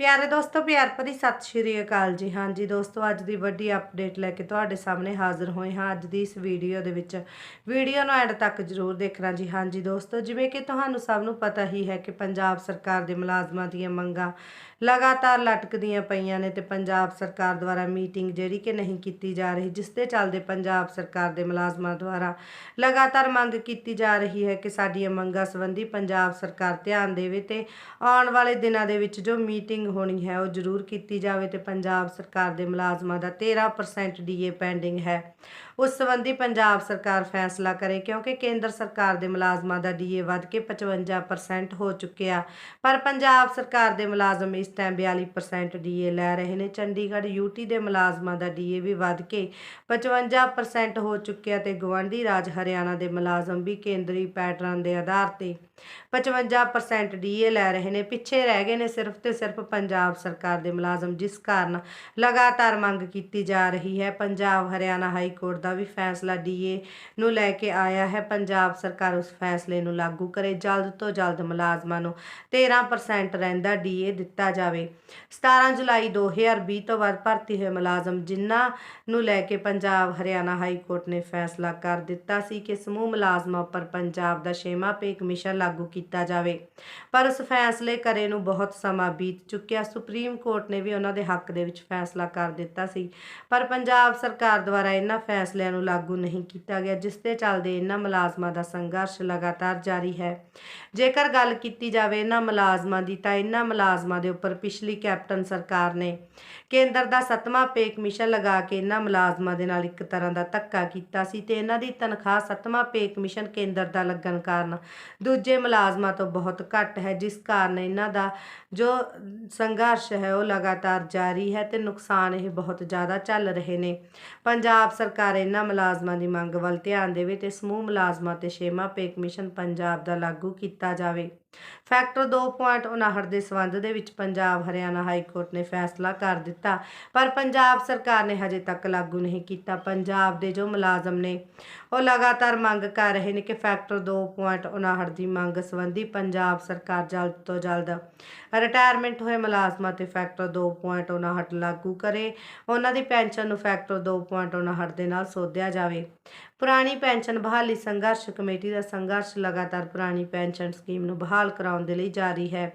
ਪਿਆਰੇ ਦੋਸਤੋ, ਪਿਆਰ ਭਰੀ ਸਤਿ ਸ਼੍ਰੀ ਅਕਾਲ ਜੀ। ਹਾਂਜੀ ਦੋਸਤੋ, ਅੱਜ ਦੀ ਵੱਡੀ ਅਪਡੇਟ ਲੈ ਕੇ ਤੁਹਾਡੇ ਸਾਹਮਣੇ ਹਾਜ਼ਰ ਹੋਏ ਹਾਂ। ਅੱਜ ਦੀ ਇਸ ਵੀਡੀਓ ਦੇ ਵਿੱਚ ਵੀਡੀਓ ਨੂੰ ਐਂਡ ਤੱਕ ਜ਼ਰੂਰ ਦੇਖਣਾ ਜੀ। ਹਾਂਜੀ ਦੋਸਤੋ, ਜਿਵੇਂ ਕਿ ਤੁਹਾਨੂੰ ਸਭ ਨੂੰ ਪਤਾ ਹੀ ਹੈ ਕਿ ਪੰਜਾਬ ਸਰਕਾਰ ਦੇ ਮੁਲਾਜ਼ਮਾਂ ਦੀਆਂ ਮੰਗਾਂ ਲਗਾਤਾਰ ਲਟਕਦੀਆਂ ਪਈਆਂ ਨੇ ਤੇ ਪੰਜਾਬ ਸਰਕਾਰ ਦੁਆਰਾ ਮੀਟਿੰਗ ਜਿਹੜੀ ਕਿ ਨਹੀਂ ਕੀਤੀ ਜਾ ਰਹੀ, ਜਿਸ ਦੇ ਚੱਲਦੇ ਪੰਜਾਬ ਸਰਕਾਰ ਦੇ ਮੁਲਾਜ਼ਮਾਂ ਦੁਆਰਾ ਲਗਾਤਾਰ ਮੰਗ ਕੀਤੀ ਜਾ ਰਹੀ ਹੈ ਕਿ ਸਾਡੀਆਂ ਮੰਗਾਂ ਸੰਬੰਧੀ ਪੰਜਾਬ ਸਰਕਾਰ ਧਿਆਨ ਦੇਵੇ ਤੇ ਆਉਣ ਵਾਲੇ ਦਿਨਾਂ ਦੇ ਵਿੱਚ ਜੋ ਮੀਟਿੰਗ ਹੋਣੀ ਹੈ, ਉਹ ਜ਼ਰੂਰ ਕੀਤੀ ਜਾਵੇ ਤੇ ਪੰਜਾਬ ਸਰਕਾਰ ਦੇ ਮੁਲਾਜ਼ਮਾਂ ਦਾ 13% ਡੀਏ ਪੈਂਡਿੰਗ ਹੈ। ਉਸ ਸੰਬੰਧੀ ਪੰਜਾਬ ਸਰਕਾਰ ਫੈਸਲਾ ਕਰੇ ਕਿਉਂਕਿ ਕੇਂਦਰ ਸਰਕਾਰ ਦੇ ਮੁਲਾਜ਼ਮਾਂ ਦਾ ਡੀਏ ਵੱਧ ਕੇ 55% ਹੋ ਚੁੱਕਿਆ। ਪਰ ਪੰਜਾਬ ਸਰਕਾਰ ਦੇ ਮੁਲਾਜ਼ਮ ਇਸ ਟਾਈਮ 42% ਡੀਏ ਲੈ ਰਹੇ ਨੇ। ਚੰਡੀਗੜ੍ਹ ਯੂਟੀ ਦੇ ਮੁਲਾਜ਼ਮਾਂ ਦਾ ਡੀਏ ਵੀ ਵੱਧ ਕੇ 55% ਹੋ ਚੁੱਕਿਆ ਤੇ ਗਵਾਂਢੀ ਰਾਜ ਹਰਿਆਣਾ ਦੇ ਮੁਲਾਜ਼ਮ ਵੀ ਕੇਂਦਰੀ ਪੈਟਰਨ ਦੇ ਆਧਾਰ ਤੇ 55% ਡੀਏ ਲੈ ਰਹੇ ਨੇ, ਪਿੱਛੇ ਰਹਿ ਗਏ ਨੇ ਸਿਰਫ ਤੇ ਸਿਰਫ ਪੰਜਾਬ ਸਰਕਾਰ ਦੇ ਮੁਲਾਜ਼ਮ, ਜਿਸ ਕਾਰਨ ਲਗਾਤਾਰ ਮੰਗ ਕੀਤੀ ਜਾ ਰਹੀ ਹੈ। ਪੰਜਾਬ ਹਰਿਆਣਾ ਹਾਈ ਕੋਰਟ ਦਾ ਵੀ ਫੈਸਲਾ ਡੀਏ ਨੂੰ ਲੈ ਕੇ ਆਇਆ ਹੈ। ਪੰਜਾਬ ਸਰਕਾਰ ਉਸ ਫੈਸਲੇ ਨੂੰ ਲਾਗੂ ਕਰੇ, ਜਲਦ ਤੋਂ ਜਲਦ ਮੁਲਾਜ਼ਮਾਂ ਨੂੰ 13% ਰਹਿੰਦਾ ਡੀਏ ਦਿੱਤਾ ਜਾਵੇ। 17 ਜੁਲਾਈ 2020 ਤੋਂ ਬਾਅਦ ਭਰਤੀ ਹੋਏ ਮੁਲਾਜ਼ਮ, ਜਿਨ੍ਹਾਂ ਨੂੰ ਲੈ ਕੇ ਪੰਜਾਬ ਹਰਿਆਣਾ ਹਾਈ ਕੋਰਟ ਨੇ ਫੈਸਲਾ ਕਰ ਦਿੱਤਾ ਸੀ ਕਿ ਸਮੂਹ ਮੁਲਾਜ਼ਮਾਂ ਉੱਪਰ ਪੰਜਾਬ ਦਾ ਛੇਵਾਂ ਪੇ ਕਮਿਸ਼ਨ ਲਾਗੂ ਕੀਤਾ ਜਾਵੇ। ਪਰ ਉਸ ਫੈਸਲੇ ਕਰੇ ਨੂੰ ਬਹੁਤ ਸਮਾਂ ਬੀਤ ਚੁੱਕਿਆ। ਸੁਪਰੀਮ ਕੋਰਟ ਨੇ ਵੀ ਉਹਨਾਂ ਦੇ ਹੱਕ ਦੇ ਵਿੱਚ ਫੈਸਲਾ ਕਰ ਦਿੱਤਾ ਸੀ। ਪਰ ਪੰਜਾਬ ਸਰਕਾਰ ਦੁਆਰਾ ਇਹਨਾਂ ਫੈਸਲਿਆਂ ਨੂੰ ਲਾਗੂ ਨਹੀਂ ਕੀਤਾ ਗਿਆ, ਜਿਸ ਦੇ ਚੱਲਦੇ ਇਹਨਾਂ ਮੁਲਾਜ਼ਮਾਂ ਦਾ ਸੰਘਰਸ਼ ਲਗਾਤਾਰ ਜਾਰੀ ਹੈ। ਜੇਕਰ ਗੱਲ ਕੀਤੀ ਜਾਵੇ ਇਹਨਾਂ ਮੁਲਾਜ਼ਮਾਂ ਦੀ, ਤਾਂ ਇਹਨਾਂ ਮੁਲਾਜ਼ਮਾਂ ਦੇ ਉੱਪਰ ਪਿਛਲੀ ਕੈਪਟਨ ਸਰਕਾਰ ਨੇ ਕੇਂਦਰ ਦਾ ਸੱਤਵਾਂ ਪੇ ਕਮਿਸ਼ਨ ਲਗਾ ਕੇ ਇਹਨਾਂ ਮੁਲਾਜ਼ਮਾਂ ਦੇ ਨਾਲ ਇੱਕ ਤਰ੍ਹਾਂ ਦਾ ਧੱਕਾ ਕੀਤਾ ਸੀ ਤੇ ਇਹਨਾਂ ਦੀ ਤਨਖਾਹ ਸੱਤਵਾਂ ਪੇ ਕਮਿਸ਼ਨ ਕੇਂਦਰ ਦਾ ਲੱਗਣ ਕਾਰਨ ਦੂਜੇ ਮੁਲਾਜ਼ਮਾਂ ਤੋਂ ਬਹੁਤ ਘੱਟ ਹੈ, ਜਿਸ ਕਾਰਨ ਇਹਨਾਂ ਦਾ ਜੋ ਸੰਘਰਸ਼ ਹੈ, ਉਹ ਲਗਾਤਾਰ ਜਾਰੀ ਹੈ ਤੇ ਨੁਕਸਾਨ ਇਹ ਬਹੁਤ ਜ਼ਿਆਦਾ ਚੱਲ ਰਹੇ ਨੇ। ਪੰਜਾਬ ਸਰਕਾਰ ਇਹਨਾਂ ਮੁਲਾਜ਼ਮਾਂ ਦੀ ਮੰਗ ਵੱਲ ਧਿਆਨ ਦੇਵੇ ਤੇ ਸਮੂਹ ਮੁਲਾਜ਼ਮਾਂ ਤੇ ਛੇਵਾਂ ਪੇ ਕਮਿਸ਼ਨ ਪੰਜਾਬ ਦਾ ਲਾਗੂ ਕੀਤਾ ਜਾਵੇ। ਫੈਕਟਰ 2.59 ਦੇ ਸਬੰਧ ਦੇ ਵਿੱਚ ਪੰਜਾਬ ਹਰਿਆਣਾ ਹਾਈ ਕੋਰਟ ਨੇ ਫੈਸਲਾ ਕਰ ਦਿੱਤਾ, ਪਰ ਪੰਜਾਬ ਸਰਕਾਰ ਨੇ ਹਜੇ ਤੱਕ ਲਾਗੂ ਨਹੀਂ ਕੀਤਾ। ਪੰਜਾਬ ਦੇ ਜੋ ਮੁਲਾਜ਼ਮ ਨੇ, ਉਹ ਲਗਾਤਾਰ ਮੰਗ ਕਰ ਰਹੇ ਨੇ ਕਿ ਫੈਕਟਰ 2.59 ਦੀ ਮੰਗ ਸੰਬੰਧੀ ਪੰਜਾਬ ਸਰਕਾਰ ਜਲਦ ਤੋਂ ਜਲਦ ਰਿਟਾਇਰਮੈਂਟ ਹੋਏ ਮੁਲਾਜ਼ਮਾਂ ਤੇ ਫੈਕਟਰ 2.59 ਲਾਗੂ ਕਰੇ। ਉਹਨਾਂ ਦੀ ਪੈਨਸ਼ਨ ਨੂੰ ਫੈਕਟਰ 2.59 ਦੇ ਨਾਲ ਸੋਧਿਆ ਜਾਵੇ। ਪੁਰਾਣੀ ਪੈਨਸ਼ਨ ਬਹਾਲੀ ਸੰਘਰਸ਼ ਕਮੇਟੀ ਦਾ ਸੰਘਰਸ਼ ਲਗਾਤਾਰ ਪੁਰਾਣੀ ਪੈਨਸ਼ਨ ਸਕੀਮ ਨੂੰ ਬਹਾਲ ਬਹਾਲ ਕਰਾਉਣ ਦੇ ਲਈ ਜਾਰੀ ਹੈ।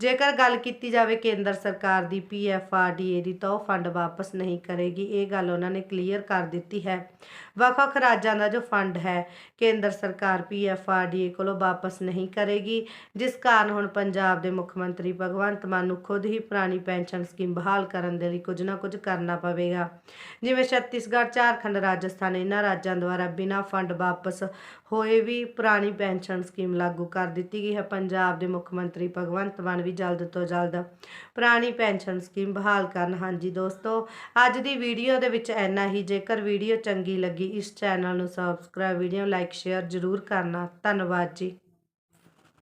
ਜੇਕਰ ਗੱਲ ਕੀਤੀ ਜਾਵੇ ਕੇਂਦਰ ਸਰਕਾਰ ਦੀ ਪੀਐਫਆਰਡੀਏ ਦੀ, ਤਾਂ ਉਹ ਫੰਡ ਵਾਪਸ ਨਹੀਂ ਕਰੇਗੀ। ਇਹ ਗੱਲ ਉਹਨਾਂ ਨੇ ਕਲੀਅਰ ਕਰ ਦਿੱਤੀ ਹੈ। ਵੱਖ-ਵੱਖ ਰਾਜਾਂ ਦਾ ਜੋ ਫੰਡ ਹੈ, ਕੇਂਦਰ ਸਰਕਾਰ ਪੀਐਫਆਰਡੀਏ ਕੋਲੋਂ ਵਾਪਸ ਨਹੀਂ ਕਰੇਗੀ। ਜਿਸ ਕਾਰਨ ਹੁਣ ਪੰਜਾਬ ਦੇ ਮੁੱਖ ਮੰਤਰੀ ਭਗਵੰਤ ਮਾਨ ਨੂੰ ਖੁਦ ਹੀ ਪੁਰਾਣੀ ਪੈਨਸ਼ਨ ਸਕੀਮ ਬਹਾਲ ਕਰਨ ਦੇ ਲਈ ਕੁਝ ਨਾ ਕੁਝ ਕਰਨਾ ਪਵੇਗਾ। ਜਿਵੇਂ ਛੱਤੀਸਗੜ੍ਹ, ਝਾਰਖੰਡ, ਰਾਜਸਥਾਨ ਇਹਨਾਂ ਰਾਜਾਂ ਦੁਆਰਾ ਬਿਨਾਂ ਫੰਡ ਵਾਪਸ ਹੋਏ ਵੀ ਪੁਰਾਣੀ ਪੈਨਸ਼ਨ ਸਕੀਮ ਲਾਗੂ ਕਰ ਦਿੱਤੀ ਗਈ ਹੈ। ਪੰਜਾਬ ਦੇ ਮੁੱਖ ਮੰਤਰੀ ਭਗਵੰਤ ਮਾਨ ਵੀ ਜਲਦ ਤੋਂ ਜਲਦ ਪੁਰਾਣੀ ਪੈਨਸ਼ਨ ਸਕੀਮ ਬਹਾਲ ਕਰਨ। ਹਾਂਜੀ ਦੋਸਤੋ, ਅੱਜ ਦੀ ਵੀਡੀਓ ਦੇ ਵਿੱਚ ਇੰਨਾ ਹੀ। ਜੇਕਰ ਵੀਡੀਓ ਚੰਗੀ ਲੱਗੀ, ਇਸ ਚੈਨਲ ਨੂੰ ਸਬਸਕ੍ਰਾਈਬ ਵੀਡੀਓ ਲਾਈਕ ਸ਼ੇਅਰ ਜ਼ਰੂਰ ਕਰਨਾ। ਧੰਨਵਾਦ ਜੀ।